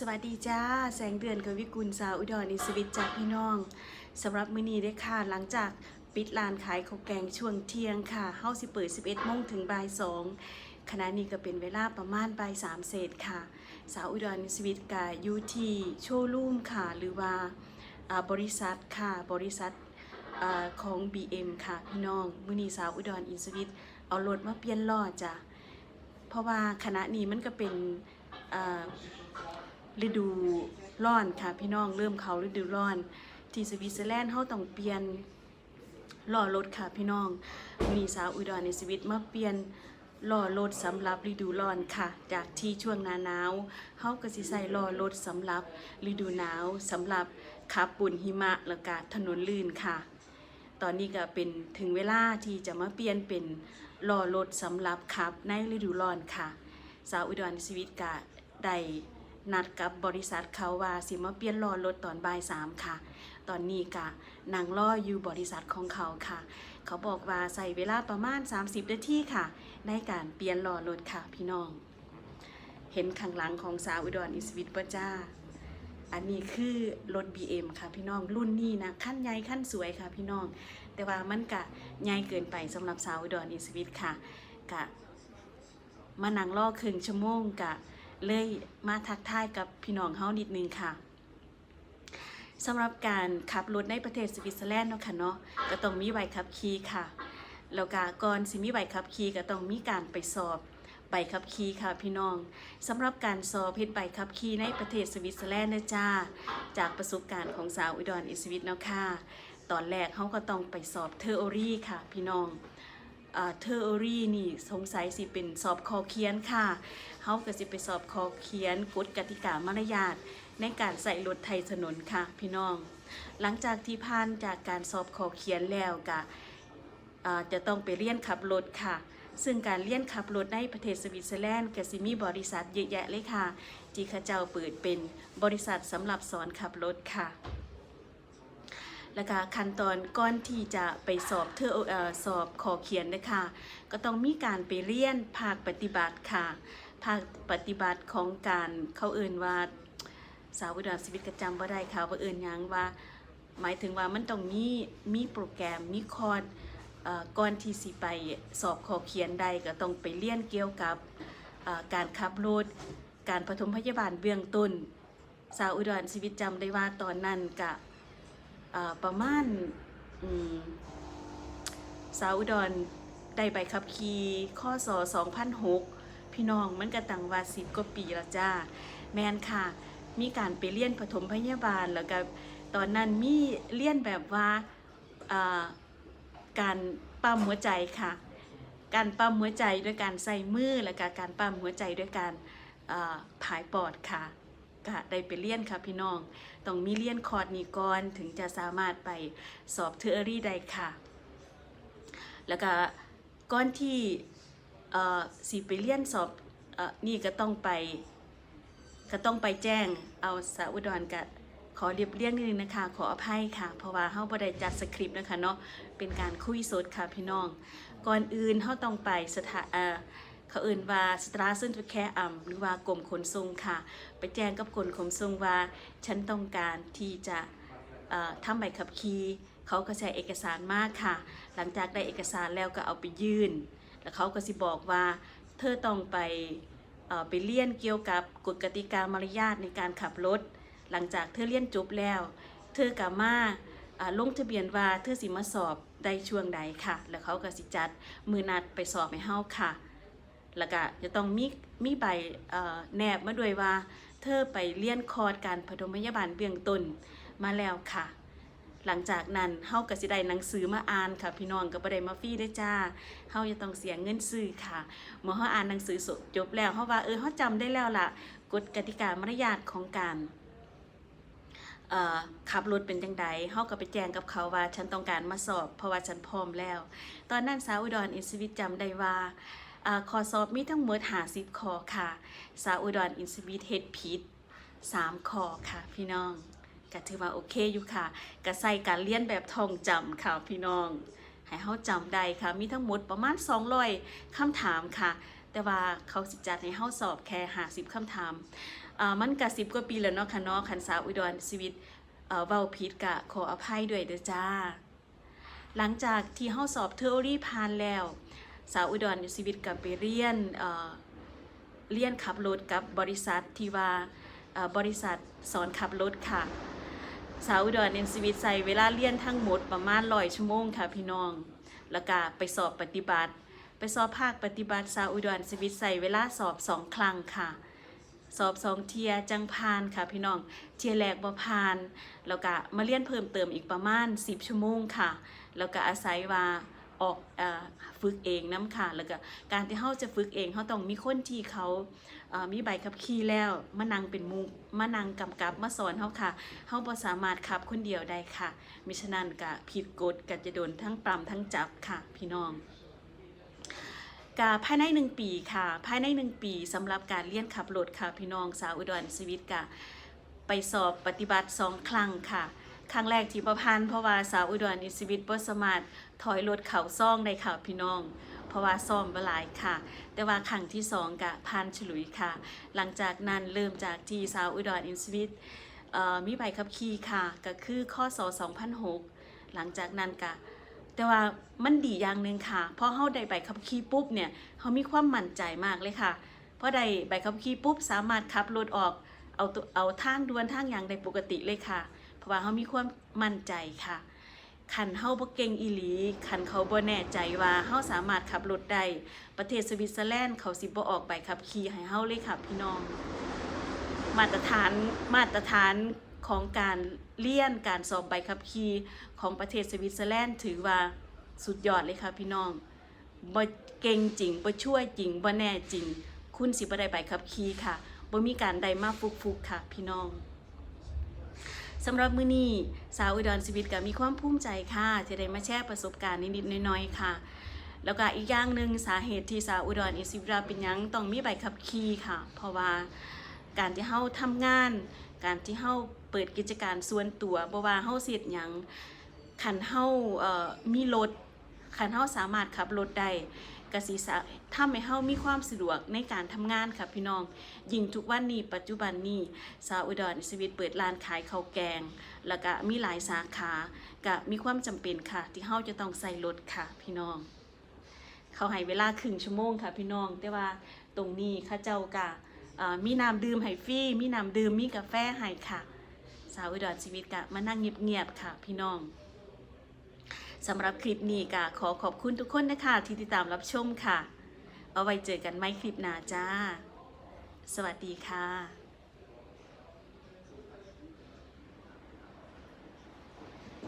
สวัสดีจ้า แสงเดือนกวิกุลสาวอุดรอิสวิตจากพี่น้องสำหรับมื้อนี้ได้ค่ะ หลังจากปิดร้านขายข้าวแกงช่วงเที่ยงค่ะเฮาสิเปิด 11โมงถึงบ่าย2ขณะนี้ก็เป็นเวลาประมาณบ่าย3เศษค่ะ สาวอุดรอิสวิตกะอยู่ที่โชว์รูมค่ะ หรือว่าบริษัทค่ะ บริษัทอของ BM ค่ะพี่น้องมื้อนี้สาวอุดรอิสวิตเอารถมาเปลี่ยนล้อจ้ะเพราะว่าคณะนี้มันก็เป็น ฤดูร้อนค่ะพี่น้องเริ่มเขาฤดูร้อน ที่สวิตเซอร์แลนด์เขาต้องเปลี่ยนล้อรถค่ะพี่น้องมีสาวอุดรในชีวิตมาเปลี่ยนล้อรถสำหรับฤดูร้อนค่ะ จากที่ช่วงหน้าหนาวเขาก็สิใส่ล้อรถสำหรับฤดูหนาวสำหรับขับบุญหิมะแล้วก็ถนนลื่นค่ะ ตอนนี้ก็เป็นถึงเวลาที่จะมาเปลี่ยนเป็นล้อรถสำหรับขับในฤดูร้อนค่ะ สาวอุดรในชีวิตก็ได้ นัดกับบริษัทเขาว่าสิมาเปลี่ยนล้อรถตอนบ่ายสามค่ะ ตอนนี้กะนางล่ออยู่บริษัทของเขาค่ะ เขาบอกว่าใส่เวลาประมาณ 30นาทีค่ะ ในการเปลี่ยนล้อรถค่ะพี่น้อง เห็นข้างหลังของสาวอุดรอิสวิตปะจ้า อันนี้คือรถ BM ค่ะพี่น้องรุ่นนี้นะขั้นใหญ่ขั้นสวยค่ะพี่น้อง แต่ว่ามันกะใหญ่เกินไปสำหรับสาวอุดรอิสวิตค่ะกะมานั่งรอครึ่งชั่วโมงกะ เลยมาทักทายกับพี่น้องเฮานิดนึงค่ะสำหรับการขับรถในประเทศสวิตเซอร์แลนด์เนาะค่ะเนาะก็ต้องมีใบขับขี่ค่ะแล้วก็ก่อนสิมีใบขับขี่ก็ต้องมีการไปสอบใบขับขี่ค่ะพี่น้องสำหรับการสอบเฮ็ดใบขับขี่ในประเทศสวิตเซอร์แลนด์นะจ้าจากประสบการณ์ของสาวอุดรอิสวิตเนาะค่ะตอนแรกเขาก็ต้องไปสอบเทอโอรี่ค่ะ พี่น้อง เทอโอรี่นี่สงสัยสิเป็นสอบคอเขียนค่ะเขาก็สิไปสอบคอเขียนกฎกติกามารยาทในการใส่รถไทยถนนค่ะ พี่น้อง หลังจากที่ผ่านจากการสอบคอเขียนแล้วก็จะต้องไปเรียนขับรถค่ะ ซึ่งการเรียนขับรถในประเทศสวิตเซอร์แลนด์ก็สิมีบริษัทเยอะแยะเลยค่ะที่ข้าเจ้าเปิดเป็นบริษัทสำหรับสอนขับรถค่ะ แล้วก็ขั้นตอนก่อนที่จะไปสอบเธออสอบขอเขียนนะคะ ก็ต้องมีการไปเรียนภาคปฏิบัติค่ะ ภาคปฏิบัติของการเขาเอื่นว่าสาวอุดรชีวิตกระจำว่าได้ค่ะว่าเอื่นยังว่า หมายถึงว่ามันต้องมีมีโปรแกรมมีคอร์สก่อนที่สิไปสอบขอเขียนใดก็ต้องไปเรียนเกี่ยวกับการขับรถการปฐมพยาบาลเบื้องต้น สาวอุดรชีวิตจำได้ว่าตอนนั้นกะ ประมาณสาวอุดรได้ใบขับขี่ข้อสอ2006 พี่น้องมันก็ตั้งว่าสิบกว่าปีแล้วจ้า แมนค่ะ มีการไปเรียนปฐมพยาบาลแล้วก็ตอนนั้นมีเรียนแบบว่าการปั๊มหัวใจค่ะ การปั๊มหัวใจด้วยการใส่มือ แล้วก็การปั๊มหัวใจด้วยการอ่าผายปอดค่ะ ก็ได้ไปเรียนค่ะพี่น้อง ต้องมีเลียนคอร์ดนี้ก่อนถึงจะสามารถไปสอบเทอรี่ได้ค่ะ แล้วก็ก่อนที่เอ่อสิไปเลียนสอบเอ่อนี่ก็ต้องไปก็ต้องไปแจ้งเอาสาวอุดรกับขอเรียบเรียงนิดนึงนะคะ ขออภัยค่ะ เพราะว่าเฮาบ่ได้จัดสคริปต์นะคะเนาะเป็นการคุยสดค่ะพี่น้อง ก่อนอื่นเฮาต้องไปสถา เขาเอื่นว่าสตราซึนทุแค่อ่ำหรือว่ากรมขนส่งค่ะ ไปแจ้งกับกรมขนส่งว่า ฉันต้องการที่จะทำใบขับขี่เขาก็ใช้เอกสารมากค่ะ หลังจากได้เอกสารแล้วก็เอาไปยื่น แล้วเขาก็สิบอกว่า เธอต้องไปไปเรียนเกี่ยวกับกฎกติกามารยาทในการขับรถ หลังจากเธอเรียนจบแล้ว เธอกามาอ่าลงทะเบียนว่าเธอสิมาสอบได้ช่วงใดค่ะ แล้วเขาก็สิจัดมือนัดไปสอบให้เฮาค่ะ แล้วก็จะต้องมีมีใบเอ่อแนบมาด้วยว่า เธอไปเรียนคอร์สการปฐมพยาบาลเบื้องต้นมาแล้วค่ะ หลังจากนั้นเฮาก็สิได้หนังสือมาอ่านค่ะ พี่น้องก็บ่ได้มาฟรีเด้จ้าเฮาจะต้องเสียเงินซื้อค่ะเมื่อเฮาอ่านหนังสือจบแล้วเฮาว่าเออเฮาจำได้แล้วล่ะกฎกติกามารยาทของการขับรถเป็นจังใดเฮาก็ไปแจ้งกับเขาว่าฉันต้องการมาสอบ เพราะว่าฉันพร้อมแล้ว ตอนนั้นสาวอุดรอินสวิตจำได้ว่า ข้อสอบมีทั้งหมด50ข้อค่ะ สาวอุดรอินสวิตเฮ็ดผิด3ข้อค่ะ พี่น้องก็ถือว่าโอเคอยู่ค่ะก็ใส่การเรียนแบบท่องจำค่ะพี่น้องให้เฮาจำได้ค่ะ มีทั้งหมดประมาณ200คำถามค่ะ แต่ว่าเขาสิจัดให้เฮาสอบแค่50คำถามอ่ามันก็10กว่าปีแล้วเนาะค่ะเนาะคันสาวอุดรชีวิตเอ่อเว้าผิดก็ขออภัยด้วยเด้อจ้า หลังจากที่เฮาสอบเทอรี่ผ่านแล้ว สาวอุดรอยู่ชีวิตก็ไปเรียนเอ่อเรียนขับรถกับบริษัทที่ว่าบริษัทสอนขับรถค่ะ สาวอุดรในชีวิตใส่เวลาเรียนทั้งหมดประมาณร้อยชั่วโมงค่ะพี่น้อง แล้วก็ไปสอบปฏิบัติ ไปสอบภาคปฏิบัติสาวอุดรชีวิตใส่เวลาสอบสองครั้งค่ะสอบสองเทียจังพานค่ะพี่น้อง เทียแรกบ่พาน แล้วก็มาเรียนเพิ่มเติมอีกประมาณ 10 ชั่วโมงค่ะ แล้วก็อาศัยว่า ออกอฝึกเองน้ำค่ะแล้วก็การที่เขาจะฝึกเองเขาต้องมีคนที่เขามีใบขับขี่แล้วมานั่งเป็นหมูมานั่งกำกับมาสอนเขาค่ะเขาบ่สามารถขับคนเดียวได้ค่ะมิฉะนั้นก็ผิดกฎก็จะโดนทั้งปรำทั้งจับค่ะ พี่น้องกาภายในหนึ่งปีค่ะ ภายในหนึ่งปีสำหรับการเรียนขับรถค่ะ พี่น้องสาวอุดรชีวิตกะไปสอบปฏิบัติสองครั้งค่ะ ครั้งแรกที่ประพันธ์เพราะว่าสาวอุดรในชีวิตบ่สามารถถอยรถเข่าซ่องได้ค่ะพี่น้อง เพราะว่าซ่อมบ่หลายค่ะ แต่ว่าครั้งที่สองกะผ่านฉลุยค่ะ หลังจากนั้นเริ่มจากที่สาวอุดรอินชีวิตมีใบขับขี่ค่ะ ก็คือข้อสอ2006 หลังจากนั้นกะแต่ว่ามันดีอย่างหนึ่งค่ะพอเฮาได้ใบขับขี่ปุ๊บเนี่ยเฮามีความมั่นใจมากเลยค่ะพอได้ใบขับขี่ปุ๊บสามารถขับรถออกเอาเอาทางด่วนทางอย่างได้ปกติเลยค่ะ เพราะว่าเฮามีความมั่นใจค่ะคันเฮาบ่เก่งอีหลีคันเขาบ่แน่ใจว่าเฮาสามารถขับรถได้ประเทศสวิตเซอร์แลนด์เขาสิบ่ออกใบขับขี่ให้เฮาเลยค่ะพี่น้อง มาตรฐานมาตรฐานของการเลี่ยนการสอบใบขับขี่ของประเทศสวิตเซอร์แลนด์ถือว่าสุดยอดเลยค่ะพี่น้องบ่เก่งจริงบ่ช่วยจริงบ่แน่จริง คุณสิบ่ได้ใบขับขี่ค่ะบ่มีการใดมาฟุกๆค่ะ พี่น้อง สำหรับมื้อนี้สาวอุดรชีวิตก็มีความภูมิใจค่ะที่ได้มาแชร์ประสบการณ์นิดๆน้อยๆค่ะ แล้วก็อีกอย่างหนึ่งสาเหตุที่สาวอุดรอิสิวราเป็นยังต้องมีใบขับขี่ค่ะ เพราะว่าการที่เฮาทำงาน การที่เฮาเปิดกิจการส่วนตัวบ่ว่าเฮาสิเฮ็ดหยังคันเฮาเอ่อมีรถคันเฮาสามารถขับรถได้ กสิสาทำให้เฮามีความสะดวกในการทำงานค่ะพี่น้อง ยิ่งทุกวันนี้ปัจจุบันนี้สาวอุดรชีวิตเปิดร้านขายข้าวแกง แล้วก็มีหลายสาขาก็มีความจำเป็นค่ะ ที่เฮาจะต้องใส่รถค่ะพี่น้อง เขาให้เวลาครึ่งชั่วโมงค่ะพี่น้อง แต่ว่าตรงนี้ข้าเจ้ากะมีน้ำดื่มให้ฟรีมีน้ำดื่มมีกาแฟให้ค่ะ สาวอุดรชีวิตกะมานั่งเงียบๆค่ะ พี่น้อง สำหรับคลิปนี้ก็ขอขอบคุณทุกคนนะคะ ที่ติดตามรับชมค่ะ เอาไว้เจอกันไม่คลิปหน้าจ้า สวัสดีค่ะ